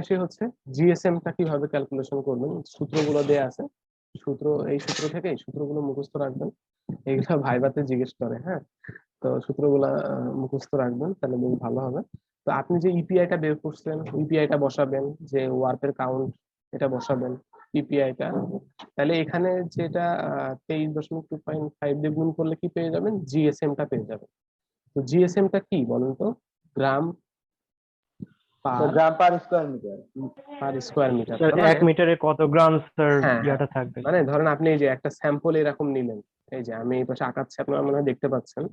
আসি হচ্ছে জিএসএম টা কীভাবে ক্যালকুলেশন করবেন? সূত্রগুলো দেয়া আছে। সূত্র, এই সূত্র থেকে এই সূত্রগুলো মুখস্থ রাখবেন। এগুলা ভাইবাতে জিজ্ঞেস করে হ্যাঁ? তো সূত্রগুলা মুখস্থ রাখবেন, তাহলে বেশ ভালো হবে। তো আপনি যে ইপিআই টা বের করছেন ইপিআই টা বসাবেন, যে ওয়ার্পের কাউন্ট এটা বসাবেন ইপিআই টা, তাহলে এখানে যেটা তেইশ দশমিক টু পয়েন্ট ফাইভ দিয়ে গুণ করলে কি পেয়ে যাবেন? জিএসএম টা পেয়ে যাবেন। তো জিএসএম টা কি বলেন তো? Gram gram per square metre per square metre এক মিটারে কত গ্রাম স্যার হ্যাঁ, ইয়াটা থাকবে? মানে ধরেন আপনি এই যে একটা স্যাম্পল এরকম নিলেন এই যে আমি এই পাশে আঁকাচ্ছি আপনারা মনে হয় দেখতে পাচ্ছেন।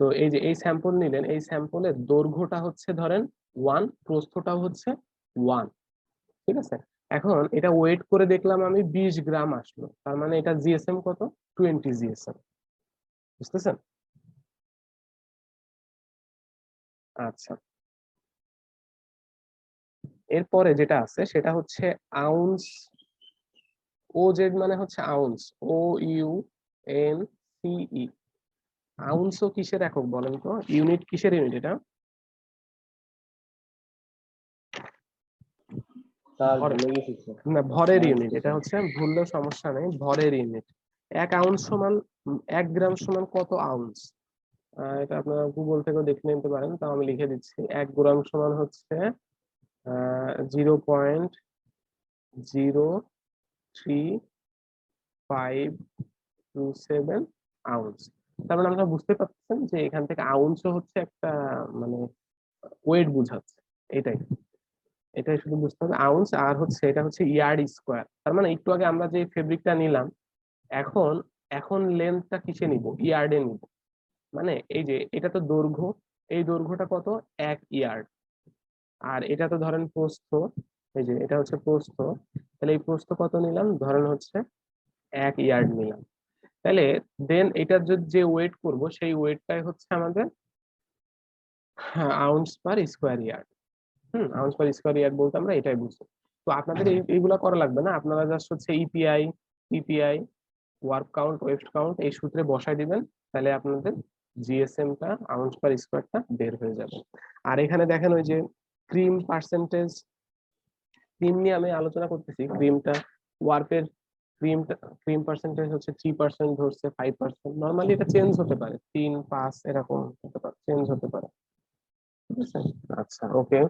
তো এই যে এই স্যাম্পল নিলেন এই স্যাম্পলের দৈর্ঘ্যটা হচ্ছে ধরেন ওয়ান প্রস্থটাও হচ্ছে ওয়ান ঠিক আছে? এখন এটা ওয়েট করে দেখলাম আমি বিশ গ্রাম আসলো। তার মানে এটা জিএসএম কত? টোয়েন্টি জিএসএম বুঝতেছেন? আচ্ছা। এরপরে যেটা আছে সেটা হচ্ছে আউন্স ও জেড মানে হচ্ছে ounce O U N CE ounce ও কিসের একক বলেন তো? ইউনিট কিসের ইউনিট এটা। না ভরের ইউনিট এটা হচ্ছে ভুললেও সমস্যা নেই ভরের ইউনিট এক আউন্স সমান এক গ্রাম সমান কত আউন্স এটা আপনারা গুগল থেকেও দেখে নিতে পারেন তাও আমি লিখে দিচ্ছি। এক গ্রাম সমান হচ্ছে zero point zero three five two seven ounce তার মানে আপনারা বুঝতে পারছেন যে এখান থেকে আউন্সও হচ্ছে একটা মানে ওয়েট বুঝাচ্ছে। এটাই। এটাই শুধু বুঝতে হবে। আউন্স আর হচ্ছে, এটা হচ্ছে ইয়ার্ড স্কোয়ার তার মানে একটু আগে আমরা যে ফেব্রিকটা নিলাম, এখন এখন লেন্থটা কিসে নিব? ইয়ার্ডে নিব। মানে এই যে, এটা তো দৈর্ঘ্য। এই দৈর্ঘ্যটা কত? এক ইয়ার্ড আর এটা তো ধরেন প্রস্থ, এই যে এটা হচ্ছে প্রস্থ, তাহলে এই প্রস্থ কত নিলাম? ধরেন হচ্ছে এক ইয়ার্ড নিলাম। তাহলে দেন এটার যে- ওয়েট করব, সেই ওয়েটটাই হচ্ছে আমাদের ounce per square yard hmm ounce per square yard বলতে আমরা এটাই বুঝি। তো আপনাদের এই, এইগুলা করা লাগবে না? আপনারা জাস্ট হচ্ছে EPI PPI warp count weft count এই সূত্রে বসাই দিবেন, তাহলে আপনাদের জিএসএম টা আউন্স পার স্কোয়ারটা বের হয়ে যাবে। আর এখানে দেখেন ওই যে ক্রিম পার্সেন্টেজ ক্রিম নিয়ে আমি আলোচনা করতেছি। ক্রিমটা ওয়ার্পের ক্রিমটা ক্রিম পার্সেন্টেজ হচ্ছে থ্রি পার্সেন্ট ধরছে ফাইভ পার্সেন্ট নর্মালি এটা চেঞ্জ হতে পারে। তিন পাঁচ এরকম হতে পারে চেঞ্জ হতে পারে। ঠিক আছে? আচ্ছা। ওকে